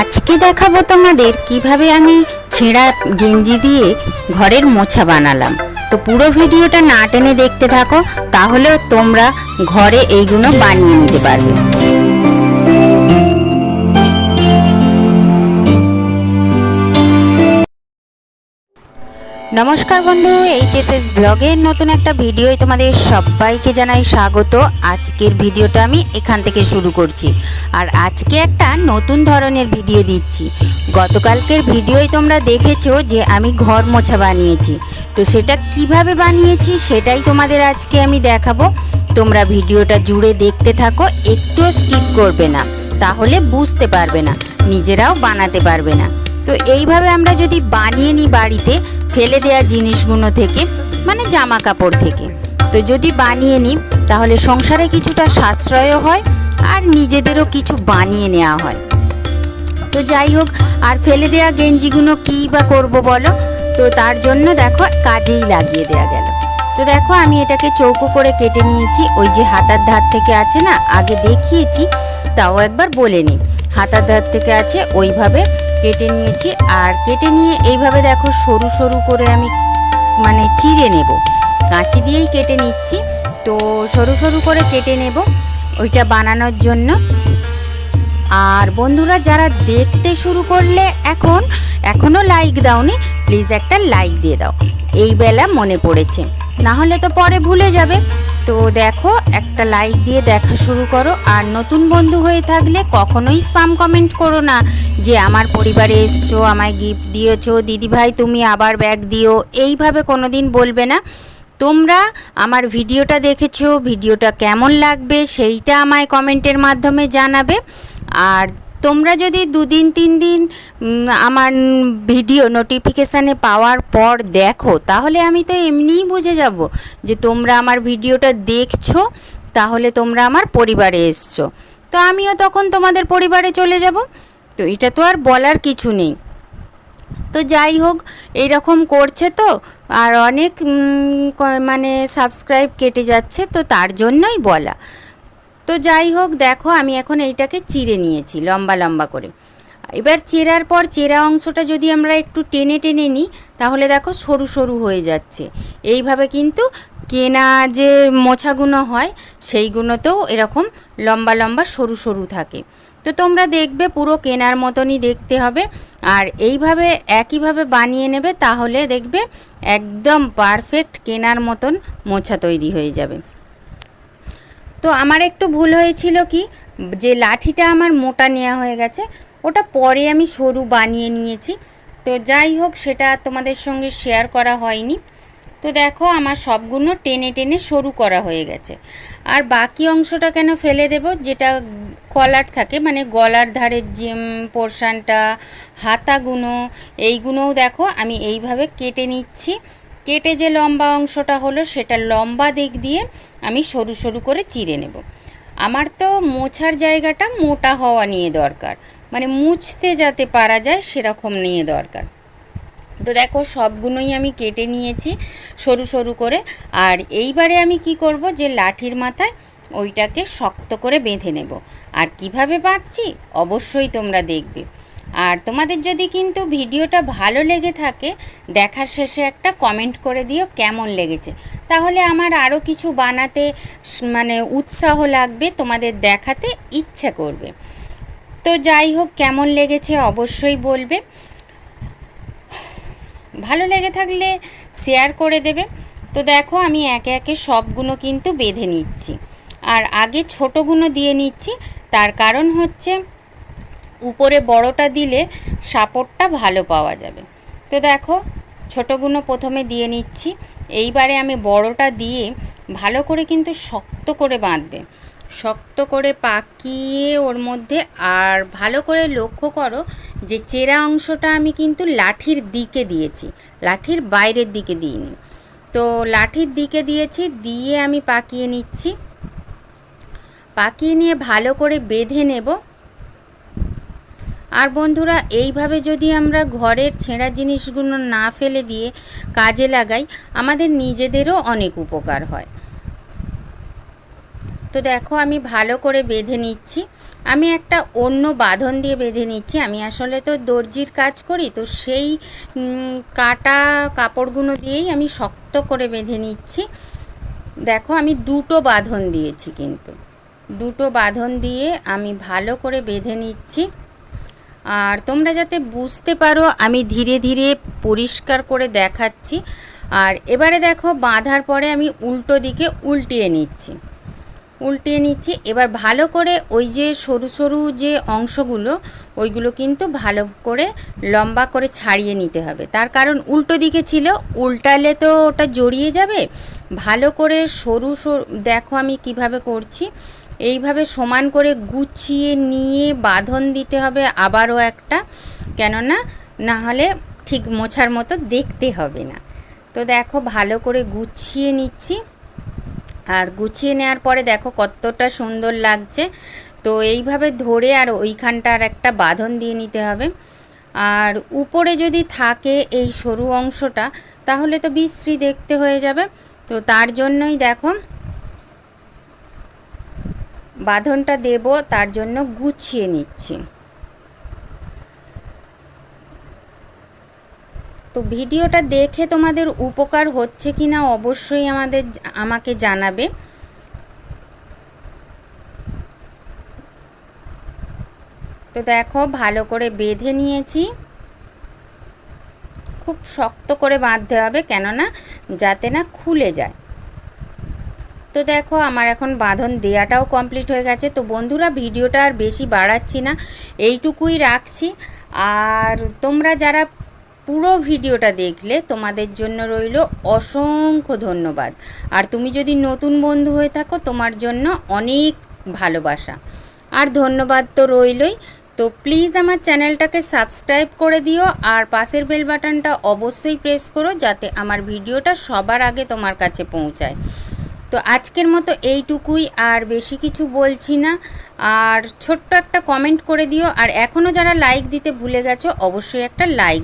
আজকে দেখাবো তোমাদের কীভাবে আমি ছেঁড়া গেঞ্জি দিয়ে ঘরের মোছা বানালাম। তো পুরো ভিডিওটা না টেনে দেখতে থাকো তাহলে তোমরা ঘরে এইগুলো বানিয়ে নিতে পারবে। নমস্কার বন্ধু, এইচএসএস ব্লগের নতুন একটা ভিডিও তোমাদের সবাইকে জানাই স্বাগত। আজকের ভিডিওটা আমি এখান থেকে শুরু করছি। আর আজকে একটা নতুন ধরনের ভিডিও দিচ্ছি। গতকালকের ভিডিওই তোমরা দেখেছ যে আমি ঘর মোছা বানিয়েছি। তো সেটা কীভাবে বানিয়েছি সেটাই তোমাদের আজকে আমি দেখাবো। তোমরা ভিডিওটা জুড়ে দেখতে থাকো, একটুও স্কিপ করবে না। তাহলে বুঝতে পারবে না, নিজেরাও বানাতে পারবে না। তো এইভাবে আমরা যদি বানিয়ে নিই বাড়িতে, ফেলে দেওয়া জিনিসগুলো থেকে মানে জামা কাপড় থেকে। তো যদি বানিয়ে নিই, তাহলে সংসারে কিছুটা সাশ্রয়ও হয় আর নিজেদেরও কিছু বানিয়ে নেওয়া হয়। তো যাই হোক, আর ফেলে দেওয়া গেঞ্জিগুলো কী বা করব বলো? তো তার জন্য দেখো কাজেই লাগিয়ে দেওয়া গেল। তো দেখো আমি এটাকে চৌকো করে কেটে নিয়েছি। ওই যে হাতার ধার থেকে আছে না, আগে দেখিয়েছি, তাও একবার বলে নিই। হাতার ধার থেকে আছে, ওইভাবে কেটে নিয়েছি। আর কেটে নিয়ে এইভাবে দেখো সরু সরু করে আমি মানে চিড়ে নেব। কাঁচি দিয়েই কেটে নিচ্ছি। তো সরু সরু করে কেটে নেব ওইটা বানানোর জন্য। আর বন্ধুরা, যারা দেখতে শুরু করলে এখন এখনও লাইক দাওনি প্লিজ একটা লাইক দিয়ে দাও। এই বেলা মনে পড়েছে। না হলে তো পরে ভুলে যাবে। তো দেখো, একটা লাইক দিয়ে দেখা শুরু করো। আর নতুন বন্ধু হয়ে থাকলে কখনোই স্পাম কমেন্ট করো না। যে আমার পরিবারে এসছো, আমায় গিফট দিয়েছ, দিদিভাই তুমি আবার ব্যাগ দিও, এইভাবে কোনো দিন বলবে না। তোমরা আমার ভিডিওটা দেখেছ, ভিডিওটা কেমন লাগবে সেইটা আমায় কমেন্টের মাধ্যমে জানাবে। আর তোমরা যদি দুদিন তিন দিন আমার ভিডিও নোটিফিকেশানে পাওয়ার পর দেখো, তাহলে আমি তো এমনিই বুঝে যাব যে তোমরা আমার ভিডিওটা দেখছ, তাহলে তোমরা আমার পরিবারে এসছো। তো আমিও তখন তোমাদের পরিবারে চলে যাব। তো এটা তো আর বলার কিছু নেই। তো যাই হোক এইরকম করছে তো, আর অনেক মানে সাবস্ক্রাইব কেটে যাচ্ছে, তো তার জন্যই বলা। তো যাই হোক, দেখো আমি এখন এইটাকে চিড়ে নিয়েছি, লম্বা লম্বা করে। এবার চেরার পর চেরা অংশটা যদি আমরা একটু টেনে টেনে নিই, তাহলে দেখো সরু সরু হয়ে যাচ্ছে। এইভাবে কিন্তু কেনা যে মোছাগুলো হয় সেইগুলোতেও এরকম লম্বা লম্বা সরু সরু থাকে। তো তোমরা দেখবে পুরো কেনার মতনই দেখতে হবে। আর এইভাবে একইভাবে বানিয়ে নেবে, তাহলে দেখবে একদম পারফেক্ট কেনার মতন মোছা তৈরি হয়ে যাবে। তো আমার একটু ভুল হয়েছিল কি? যে লাঠিটা আমার মোটা নেওয়া হয়ে গেছে, ওটা পরে আমি সরু বানিয়ে নিয়েছি। তো যাই হোক, সেটা তোমাদের সঙ্গে শেয়ার করা হয়নি। তো দেখো, আমার সবগুলো টেনে টেনে সরু করা হয়ে গেছে। আর বাকি অংশটা কেন ফেলে দেব? যেটা কলার থাকে মানে গলার ধারের যে পোর্শানটা হাতাগুলো এইগুলোও দেখো, আমি এইভাবে কেটে নিচ্ছি। কেটে যে লম্বা অংশটা হলো সেটা লম্বা দিক দিয়ে আমি সরু সরু করে চিড়ে নেব। আমার তো মোছার জায়গাটা মোটা হওয়া নিয়ে দরকার মানে মুছতে যাতে পারা যায় সেরকম নিয়ে দরকার। তো দেখো সবগুলোই আমি কেটে নিয়েছি সরু সরু করে, আর এইবারে আমি কি করব যে লাঠির মাথায় ওইটাকে শক্ত করে বেঁধে নেব। আর কীভাবে বাঁধছি অবশ্যই তোমরা দেখবে। আর তোমাদের যদি কিন্তু ভিডিওটা ভালো লেগে থাকে, দেখার শেষে একটা কমেন্ট করে দিও কেমন লেগেছে। তাহলে আমার আরও কিছু বানাতে মানে উৎসাহ লাগবে, তোমাদের দেখাতে ইচ্ছে করবে। তো যাই হোক, কেমন লেগেছে অবশ্যই বলবে। ভালো লেগে থাকলে শেয়ার করে দেবে। তো দেখো, আমি একে একে সবগুলো কিন্তু বেঁধে নিচ্ছি। আর আগে ছোটোগুলো দিয়ে নিচ্ছি, তার কারণ হচ্ছে উপরে বড়টা দিলে সাপোর্টটা ভালো পাওয়া যাবে। তো দেখো ছোটোগুলো প্রথমে দিয়ে নিচ্ছি। এইবারে আমি বড়টা দিয়ে ভালো করে কিন্তু শক্ত করে বাঁধবে। শক্ত করে পাকিয়ে ওর মধ্যে আর ভালো করে লক্ষ্য করো যে চেরা অংশটা আমি কিন্তু লাঠির দিকে দিয়েছি, লাঠির বাইরের দিকে দিইনি। তো লাঠির দিকে দিয়েছি, দিয়ে আমি পাকিয়ে নিচ্ছি। পাকিয়ে নিয়ে ভালো করে বেঁধে নেব। আর বন্ধুরা, এইভাবে যদি আমরা ঘরের ছেঁড়া জিনিসগুলো না ফেলে দিয়ে কাজে লাগাই, আমাদের নিজেদেরও অনেক উপকার হয়। তো দেখো, আমি ভালো করে বেঁধে নিচ্ছি। আমি একটা অন্য বাঁধন দিয়ে বেঁধে নিচ্ছি। আমি আসলে তো দর্জির কাজ করি, তো সেই কাটা কাপড়গুলো দিয়েই আমি শক্ত করে বেঁধে নিচ্ছি। দেখো, আমি দুটো বাঁধন দিয়েছি কিন্তু। দুটো বাঁধন দিয়ে আমি ভালো করে বেঁধে নিচ্ছি। আর তোমরা যাতে বুঝতে পারো, আমি ধীরে ধীরে পরিষ্কার করে দেখাচ্ছি। আর এবারে দেখো, বাঁধার পরে আমি উল্টো দিকে উল্টিয়ে নিচ্ছি। উল্টিয়ে নিচ্ছি, এবার ভালো করে ওই যে সরু সরু যে অংশগুলো, ওইগুলো কিন্তু ভালো করে লম্বা করে ছাড়িয়ে নিতে হবে। তার কারণ উল্টো দিকে ছিল, উল্টালে তো ওটা জড়িয়ে যাবে। ভালো করে সরু সরু, দেখো আমি কীভাবে করছি। এইভাবে সমান করে গুছিয়ে নিয়ে বাঁধন দিতে হবে আবারও একটা, কেননা না হলে ঠিক মোছার মতো দেখতে হবে না। তো দেখো ভালো করে গুছিয়ে নিচ্ছি। আর গুছিয়ে নেওয়ার পরে দেখো কতটা সুন্দর লাগছে। তো এইভাবে ধরে আর ওইখানটার একটা বাঁধন দিয়ে নিতে হবে। আর উপরে যদি থাকে এই সরু অংশটা, তাহলে তো বিশ্রী দেখতে হয়ে যাবে। তো তার জন্যই দেখো বাঁধনটা দেব, তার জন্য গুছিয়ে নিচ্ছি। তো ভিডিওটা দেখে তোমাদের উপকার হচ্ছে কি না অবশ্যই আমাদের আমাকে জানাবে। তো দেখো, ভালো করে বেঁধে নিয়েছি। খুব শক্ত করে বাঁধতে হবে কেননা যাতে না খুলে যায়। তো দেখো, আমার এখন বাঁধন দেয়াটাও কমপ্লিট হয়ে গেছে। তো বন্ধুরা, ভিডিওটা আর বেশি বাড়াচ্ছি না, এইটুকুই রাখছি। আর তোমরা যারা পুরো ভিডিওটা দেখলে, তোমাদের জন্য রইল অসংখ্য ধন্যবাদ। আর তুমি যদি নতুন বন্ধু হয়ে থাকো, তোমার জন্য অনেক ভালোবাসা। আর ধন্যবাদ তো রইলই। তো প্লিজ আমার চ্যানেলটাকে সাবস্ক্রাইব করে দিও, আর পাশের বেল বাটনটা অবশ্যই প্রেস করো, যাতে আমার ভিডিওটা সবার আগে তোমার কাছে পৌঁছায়। তো আজকের মতো এইটুকুই, আর বেশি কিছু বলছি না। আর ছোট্ট একটা কমেন্ট করে দিও, আর এখনও যারা লাইক দিতে ভুলে গেছো, অবশ্যই একটা লাইক